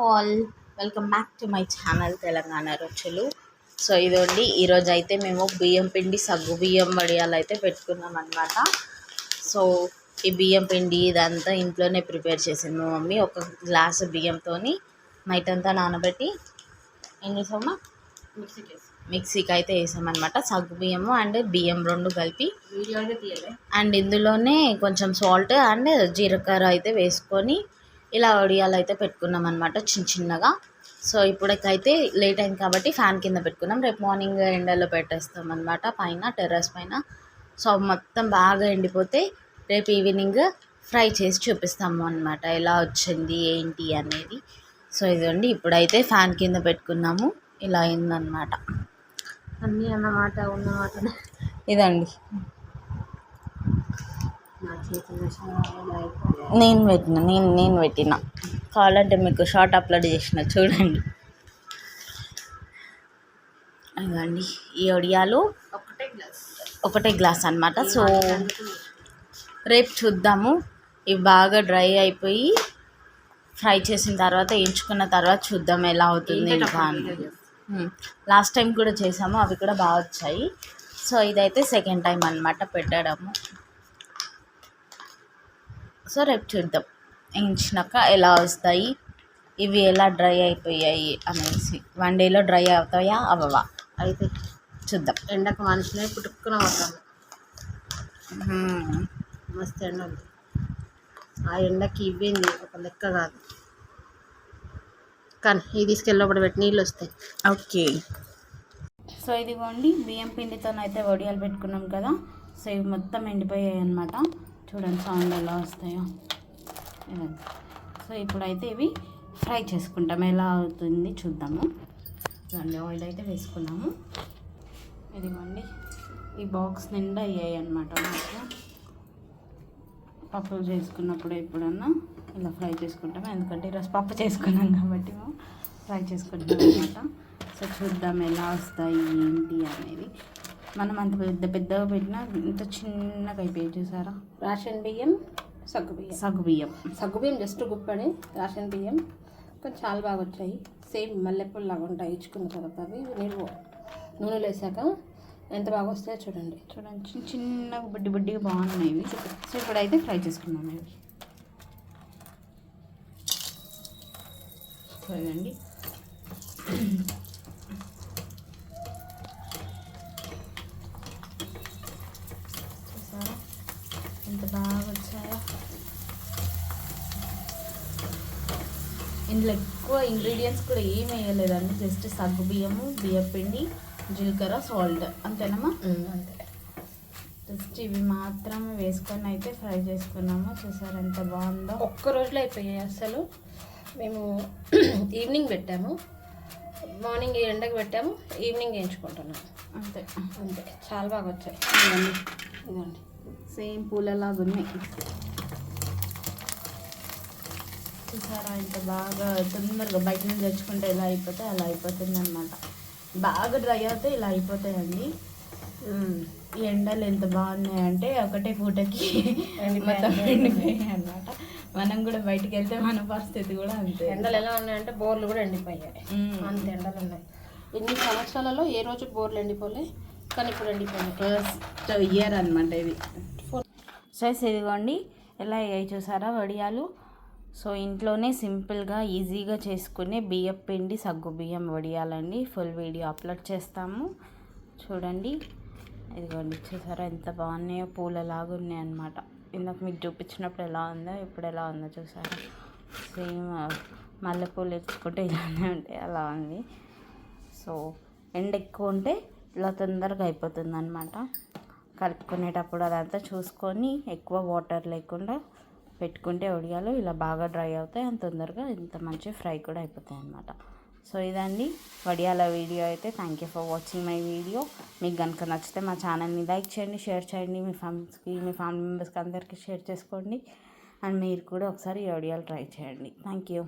All welcome back to my channel Telangana రుచులు so ఇదండి ఈరోజు అయితే మేము బియ్యం పిండి సగ్గు బియ్యం వడియాలు అయితే పెట్టుకున్నాం అనమాట సో ఈ బియ్యం పిండి ఇదంతా ఇంట్లోనే ప్రిపేర్ చేసింది మా మమ్మీ. ఒక గ్లాసు బియ్యంతో నైట్ అంతా నానబెట్టి ఏం చేసామా మిక్సీకి మిక్సీకి అయితే వేసామన్నమాట. సగ్గు బియ్యము అండ్ బియ్యం రెండు కలిపి అండ్ ఇందులోనే కొంచెం సాల్ట్ అండ్ జీలకర్ర అయితే వేసుకొని ఇలా వడియాలు అయితే పెట్టుకున్నాం అనమాట చిన్న చిన్నగా. సో ఇప్పటికైతే లేట్ అయింది కాబట్టి ఫ్యాన్ కింద పెట్టుకున్నాం. రేపు మార్నింగ్ ఎండలో పెట్టేస్తాం అనమాట పైన టెర్రస్ పైన. సో మొత్తం బాగా ఎండిపోతే రేపు ఈవినింగ్ ఫ్రై చేసి చూపిస్తాము అనమాట ఎలా వచ్చింది ఏంటి అనేది. సో ఇదండి ఇప్పుడైతే ఫ్యాన్ కింద పెట్టుకున్నాము. ఇలా అయిందనమాట అన్నీ అన్నమాట ఉన్నమాట. ఇదండి నా చేతుల్లో చాలా అయిపోయాయి. నేను పెట్టిన నేను నేను పెట్టిన. కావాలంటే మీకు షార్ట్ అప్లోడ్ చేసిన చూడండి. ఇదండి ఈ ఒడియాలు ఒకటే గ్లాస్. అనమాట సో రేపు చూద్దాము. ఇవి బాగా డ్రై అయిపోయి ఫ్రై చేసిన తర్వాత ఎంచుకున్న తర్వాత చూద్దాం ఎలా అవుతుంది ఇంకా అని. లాస్ట్ టైం కూడా చేసాము అవి కూడా బాగా వచ్చాయి. సో ఇదైతే సెకండ్ టైం అనమాట పెట్టడము. సో రేపు చూద్దాం. ఎంచినాక ఎలా వస్తాయి? ఇవి ఎలా డ్రై అయిపోయాయి అనేసి. వన్ డేలో డ్రై అవుతాయా? అవ్వవా అయితే చూద్దాం. ఎండకు మనుషులే పుట్టుకున్న పడతాము మ్మ్. మస్తు ఎండ ఉంది. ఆ ఎండకి ఇవ్వింది? ఒక లెక్క కాదు. కానీ ఇది తీసుకెళ్ళి పెట్టి నీళ్ళు వస్తాయి. ఓకే. సో ఇదిగోండి బియ్యం పిండితో అయితే వడియాలు పెట్టుకున్నాం కదా. సో ఇవి మొత్తం ఎండిపోయాయి అనమాట చూడండి సౌండ్ ఎలా వస్తాయో. సో ఇప్పుడైతే ఇవి ఫ్రై చేసుకుంటాం. ఎలా అవుతుంది చూద్దాము. ఇదండి ఆయిల్ అయితే వేసుకున్నాము. ఇదిగోండి ఈ బాక్స్ నిండా అయ్యాయి అనమాట మాకు పప్పు చేసుకున్నప్పుడు ఎప్పుడన్నా ఇలా ఫ్రై చేసుకుంటాం. ఎందుకంటే ఈరోజు పప్పు చేసుకున్నాం కాబట్టి మేము ఫ్రై చేసుకుంటాం అనమాట సో చూద్దాం ఎలా వస్తాయి ఏంటి అనేది. మనం అంత పెద్ద పెద్దగా పెట్టినా ఇంత చిన్నగా అయిపోయి చూసారా? రేషన్ బియ్యం సగ్గు బియ్యం. సగ్గు బియ్యం. సగ్గు బియ్యం జస్ట్ గుప్పడి రేషన్ బియ్యం. కానీ చాలా బాగా వచ్చాయి. సేమ్ మల్లెపూలు లాగా ఉంటాయి ఇచ్చుకున్న తర్వాత అవి. నీళ్ళు నూనెలో వేసాక ఎంత బాగా వస్తాయో చూడండి. చూడండి చిన్న చిన్నగా బుడ్డి బుడ్డిగా బాగున్నాయి ఇవి. సో ఇప్పుడైతే ఫ్రై చేసుకున్నాం ఇవి. చూడండి చూసారా ఎంత బాగా వచ్చాయో. ఇందులో ఎక్కువ ఇంగ్రీడియంట్స్ కూడా ఏం వేయలేదండి. జస్ట్ సగ్గు బియ్యము బియ్యం పిండి జీలకర్ర సాల్ట్ అంతేనమ్మా? అంతే. జస్ట్ ఇవి మాత్రం వేసుకొని అయితే ఫ్రై చేసుకున్నాము. చూసారు ఎంత బాగుందో. ఒక్క రోజులో అయిపోయాయి అసలు. మేము ఈవినింగ్ పెట్టాము. మార్నింగ్ ఎండకు పెట్టాము. ఈవినింగ్ వేయించుకుంటున్నాము. అంతే. అంతే. చాలా బాగా వచ్చాయి. ఇదండి సేమ్ పూలలాగా ఉన్నాయి చూసారా ఇంత బాగా తొందరగా బయట నుంచి తెచ్చుకుంటే ఎలా అయిపోతే అలా అయిపోతుంది అనమాట బాగా డ్రై అవుతే ఇలా అయిపోతాయండి. ఈ ఎండలు ఎంత బాగున్నాయంటే ఒకటే పూటకి మొత్తం ఎండిపోయాయి అనమాట మనం కూడా బయటికి వెళ్తే మన పరిస్థితి కూడా అంతే. ఎండలు ఎలా ఉన్నాయంటే బోర్లు కూడా ఎండిపోయాయి. అంత ఎండలు ఉన్నాయి. ఇన్ని సంవత్సరాలలో ఏ రోజు బోర్లు ఎండిపోలే? కానీ ఇప్పుడు ఫస్ట్ ఇయర్ అనమాట ఇది. సైజ్ ఇదిగోండి ఎలా అయ్యాయి చూసారా వడియాలు? సో ఇంట్లోనే సింపుల్గా ఈజీగా చేసుకునే బియ్యం పిండి సగ్గు బియ్యం వడియాలండి. ఫుల్ వీడియో అప్లోడ్ చేస్తాము. చూడండి. ఇదిగోండి చూసారా ఎంత బాగున్నాయో పూలలాగా ఉన్నాయి అనమాట ఇందాక మీకు చూపించినప్పుడు ఎలా ఉందో ఇప్పుడు ఎలా ఉందో చూసారా? సేమ్ మల్లెపూలు ఎత్తుకుంటే ఇలానే ఉంటాయి అలా ఉంది. సో ఎండ ఎక్కువ ఉంటే ఇలా తొందరగా అయిపోతుంది అనమాట కలుపుకునేటప్పుడు అదంతా చూసుకొని ఎక్కువ వాటర్ లేకుండా పెట్టుకుంటే ఉడియాలు ఇలా బాగా డ్రై అవుతాయి అంత తొందరగా ఇంత మంచి ఫ్రై కూడా అయిపోతాయి అనమాట సో ఇదండి వడియాల వీడియో అయితే. Thank you for watching my video మీకు కనుక నచ్చితే మా ఛానల్ని లైక్ చేయండి షేర్ చేయండి మీ ఫ్రెండ్స్కి మీ ఫ్యామిలీ మెంబర్స్కి అందరికీ షేర్ చేసుకోండి. అండ్ మీరు కూడా ఒకసారి ఈ వడియాలు ట్రై చేయండి. Thank you